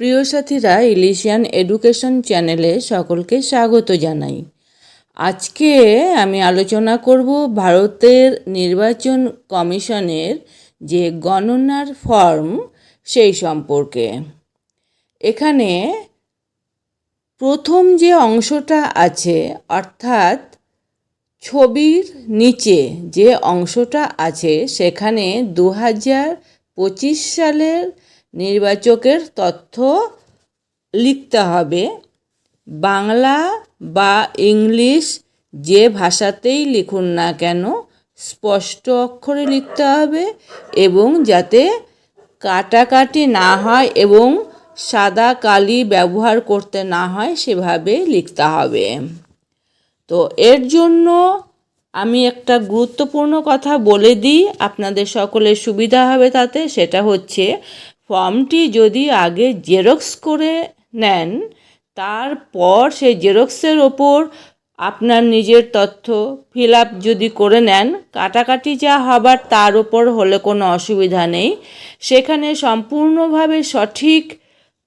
প্রিয় সাথীরা ইলিশিয়ান এডুকেশন চ্যানেলে সকলকে স্বাগত জানাই। আজকে আমি আলোচনা করব ভারতের নির্বাচন কমিশনের যে গণনার ফর্ম সেই সম্পর্কে। এখানে প্রথম যে অংশটা আছে, অর্থাৎ ছবির নিচে যে অংশটা আছে, সেখানে দু হাজার পঁচিশ সালের নির্বাচকের তথ্য লিখতে হবে। বাংলা বা ইংলিশ যে ভাষাতেই লিখুন না কেন স্পষ্ট অক্ষরে লিখতে হবে এবং যাতে কাটাকাটি না হয় এবং সাদা কালি ব্যবহার করতে না হয় সেভাবে লিখতে হবে। তো এর জন্য আমি একটা গুরুত্বপূর্ণ কথা বলে দিই। আপনাদের সকলের সুবিধা হবে তাতে। সেটা হচ্ছে ফর্মটি যদি আগে জেরক্স করে নেন, তারপর সেই জেরক্সের ওপর আপনার নিজের তথ্য ফিল আপ যদি করে নেন, কাটাকাটি যা হবার তার ওপর হলে কোনো অসুবিধা নেই। সেখানে সম্পূর্ণভাবে সঠিক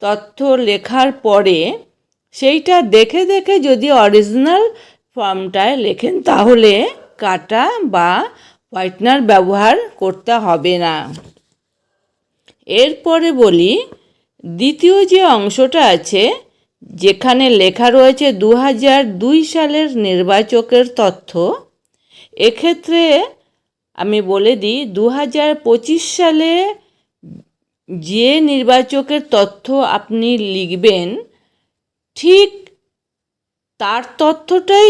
তথ্য লেখার পরে সেইটা দেখে দেখে যদি অরিজিনাল ফর্মটায় লেখেন, তাহলে কাটা বা হোয়াইটনার ব্যবহার করতে হবে না। এরপরে বলি, দ্বিতীয় যে অংশটা আছে, যেখানে লেখা রয়েছে দু দুই সালের নির্বাচকের তথ্য, এক্ষেত্রে আমি বলে দিই দু হাজার পঁচিশ সালে যে নির্বাচকের তথ্য আপনি লিখবেন, ঠিক তার তথ্যটাই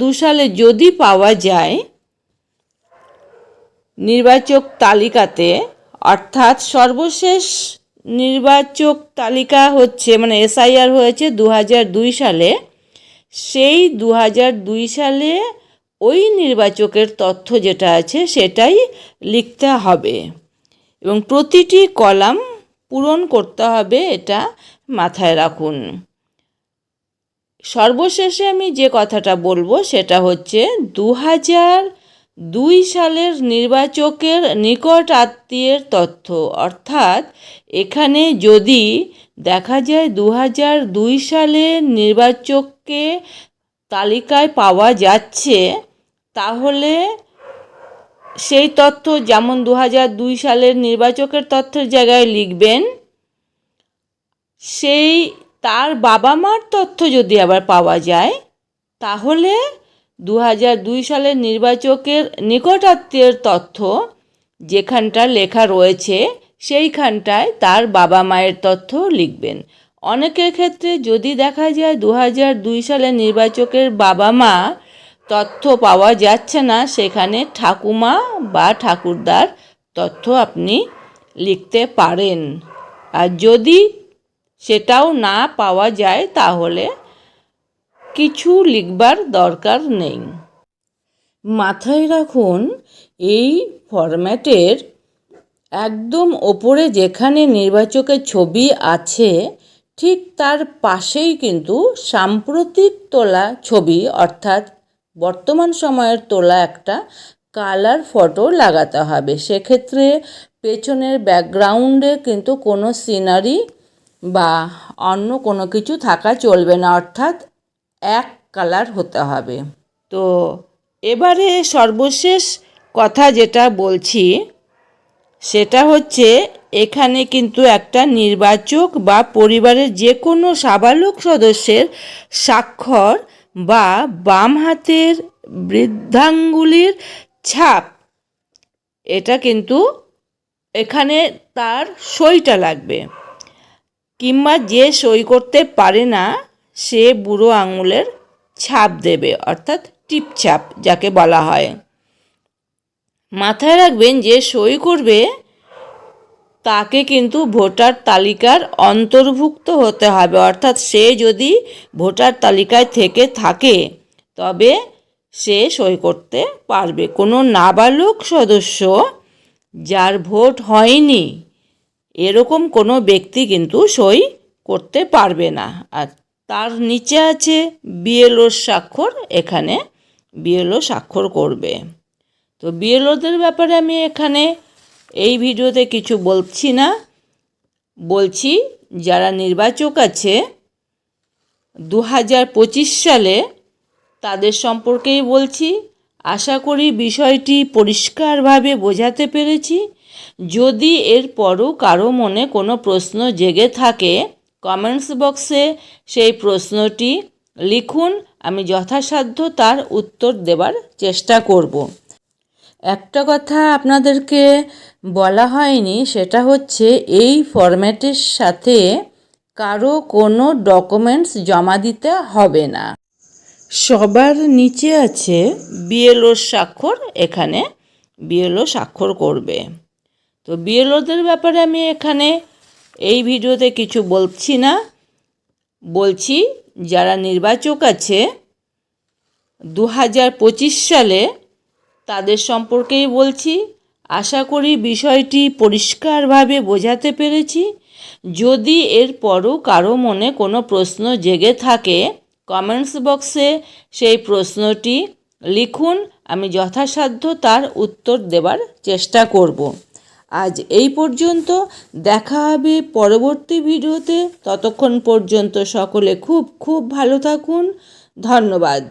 দু সালে যদি পাওয়া যায়, নির্বাচক তালিকাতে অর্থাৎ সর্বশেষ নির্বাচক তালিকা হচ্ছে মানে এসআইআর হয়েছে দু দুই সালে। সেই দু দুই সালে ওই নির্বাচকের তথ্য যেটা আছে সেটাই লিখতে হবে। এবং প্রতিটি কলাম পূরণ করতে হবে, এটা মাথায় রাখুন। সর্বশেষে আমি যে কথাটা বলব, সেটা হচ্ছে দু হাজার দুই সালের নির্বাচকের নিকট আত্মীয়ের তথ্য। অর্থাৎ এখানে যদি দেখা যায় দু হাজার দুই সালে নির্বাচককে তালিকায় পাওয়া যাচ্ছে, তাহলে সেই তথ্য যেমন দু দুই সালের নির্বাচকের তথ্যের জায়গায় লিখবেন, সেই তার বাবা মার তথ্য যদি আবার পাওয়া যায়, তাহলে দু দুই সালের নির্বাচকের নিকটাত্মীয়ের তথ্য, যেখানটা লেখা রয়েছে, সেইখানটায় তার বাবা মায়ের তথ্য লিখবেন। অনেকের ক্ষেত্রে যদি দেখা যায় দু দুই সালের নির্বাচকের বাবা মা তথ্য পাওয়া যাচ্ছে না, সেখানে ঠাকুমা বা ঠাকুরদার তথ্য আপনি লিখতে পারেন। আর যদি সেটাও না পাওয়া যায়, তাহলে কিছু লিখবার দরকার নেই। মাথায় রাখুন, এই ফরম্যাটের একদম ওপরে যেখানে নির্বাচকের ছবি আছে, ঠিক তার পাশেই কিন্তু সাম্প্রতিক তোলা ছবি, অর্থাৎ বর্তমান সময়ের তোলা একটা কালার ফটো লাগাতে হবে। সেক্ষেত্রে পেছনের ব্যাকগ্রাউন্ডে কিন্তু কোনো সিনারি বা অন্য কোনো কিছু থাকা চলবে না, অর্থাৎ এক কালার হতে হবে। তো এবারে সর্বশেষ কথা যেটা বলছি, সেটা হচ্ছে এখানে কিন্তু একটা নির্বাচক বা পরিবারের যে কোনো সাবালক সদস্যের স্বাক্ষর বা বাম হাতের বৃদ্ধাঙ্গুলির ছাপ, এটা কিন্তু এখানে তার সইটা লাগবে। কিংবা যে সই করতে পারে না সে বুড়ো আঙুলের ছাপ দেবে, অর্থাৎ টিপছাপ যাকে বলা হয়। মাথায় রাখবেন যে সই করবে, তাকে কিন্তু ভোটার তালিকার অন্তর্ভুক্ত হতে হবে। অর্থাৎ সে যদি ভোটার তালিকায় থেকে থাকে, তবে সে সই করতে পারবে। কোনো নাবালক সদস্য যার ভোট হয়নি, এরকম কোনো ব্যক্তি কিন্তু সই করতে পারবে না। আর তার নিচে আছে বিএলওর স্বাক্ষর, এখানে বিএলও স্বাক্ষর করবে। তো বিএলওদের ব্যাপারে আমি এখানে এই ভিডিওতে কিছু বলছি না। বলছি, যারা নির্বাচক আছে দু হাজার পঁচিশ সালে তাদের সম্পর্কেই বলছি। আশা করি বিষয়টি পরিষ্কারভাবে বোঝাতে পেরেছি। যদি এরপরও কারও মনে কোনো প্রশ্ন জেগে থাকে কমেন্টস বক্সে সেই প্রশ্নটি লিখুন, আমি যথাসাধ্য তার উত্তর দেবার চেষ্টা করব। একটা কথা আপনাদেরকে বলা হয়নি, সেটা হচ্ছে এই ফরম্যাটের সাথে কারও কোনো ডকুমেন্টস জমা দিতে হবে না। সবার নিচে আছে বিএলওর স্বাক্ষর এখানে, বিএলও স্বাক্ষর করবে। তো বিএলওদের ব্যাপারে আমি এখানে এই ভিডিওতে কিছু বলছি না। বলছি, যারা নির্বাচক আছে দু হাজার পঁচিশ সালে তাদের সম্পর্কেই বলছি। আশা করি বিষয়টি পরিষ্কারভাবে বোঝাতে পেরেছি। যদি এরপরও কারও মনে কোনো প্রশ্ন জেগে থাকে কমেন্টস বক্সে সেই প্রশ্নটি লিখুন। আমি যথাসাধ্য তার উত্তর দেবার চেষ্টা করব। আজ এই পর্যন্ত, দেখা হবে পরবর্তী ভিডিওতে। ততক্ষণ পর্যন্ত সকলে খুব খুব ভালো থাকুন। ধন্যবাদ।